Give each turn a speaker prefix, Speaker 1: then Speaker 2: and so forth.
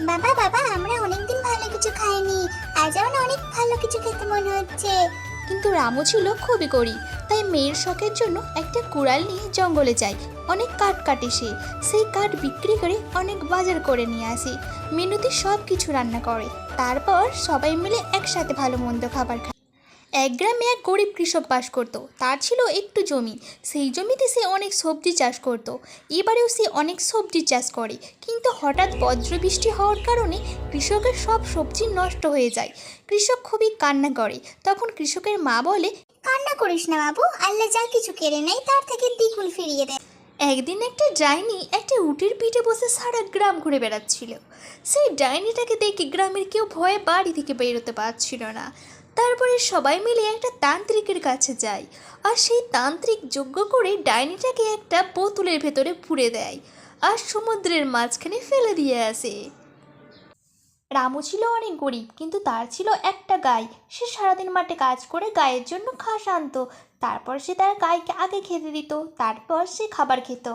Speaker 1: বাবা বাবা, আমরা অনেকদিন ভালো কিছু খাইনি। আজ আমার অনেক ভালো কিছু খেতে মনে হচ্ছে।
Speaker 2: কিন্তু রামু ছিল খুবই গরিব, তাই মেয়ের শখের জন্য একটা কুড়াল নিয়ে জঙ্গলে যায়। অনেক কাঠ কাটে সে। সেই কাঠ বিক্রি করে অনেক বাজার করে নিয়ে আসে। মেনুতে সব কিছু রান্না করে। তারপর সবাই মিলে একসাথে ভালো মন্দ খাবার খায়। এক গ্রামে এক গরিব কৃষক বাস করত। তার ছিল একটু জমি। সেই জমিতে সে অনেক সবজি চাষ করত। এবারেও সে অনেক সবজি চাষ করে। কিন্তু হঠাৎ বজ্রবৃষ্টি হওয়ার কারণে কৃষকের সব সবজি নষ্ট হয়ে যায়। কৃষক খুবই কান্না করে। তখন কৃষকের মা বলে
Speaker 1: কান্না করিস না বাবু। আল্লাহ যা কিছু কেড়ে নেয় তার থেকে দ্বিগুণ ফিরিয়ে দেয়।
Speaker 2: একদিন একটা ডাইনি একটা উটের পিঠে বসে সারা গ্রাম ঘুরে বেড়াচ্ছিল। সেই ডাইনিটাকে দেখে গ্রামের কেউ ভয়ে বাড়ি থেকে বেরোতে পারছিল না। তারপরে সবাই মিলে একটা তান্ত্রিকের কাছে যায় আর সেই তান্ত্রিক যোগ্য করে ডাইনিটাকে একটা বোতলের ভেতরে পুড়ে দেয় আর সমুদ্রের মাঝখানে ফেলে দিয়ে আসে। রামু ছিল অনেক গরিব, কিন্তু তার ছিল একটা গাই। সে সারাদিন মাঠে কাজ করে গায়ের জন্য ঘাস আনতো, তারপর সে তার গাইকে আগে খেতে দিত, তারপর সে খাবার খেত।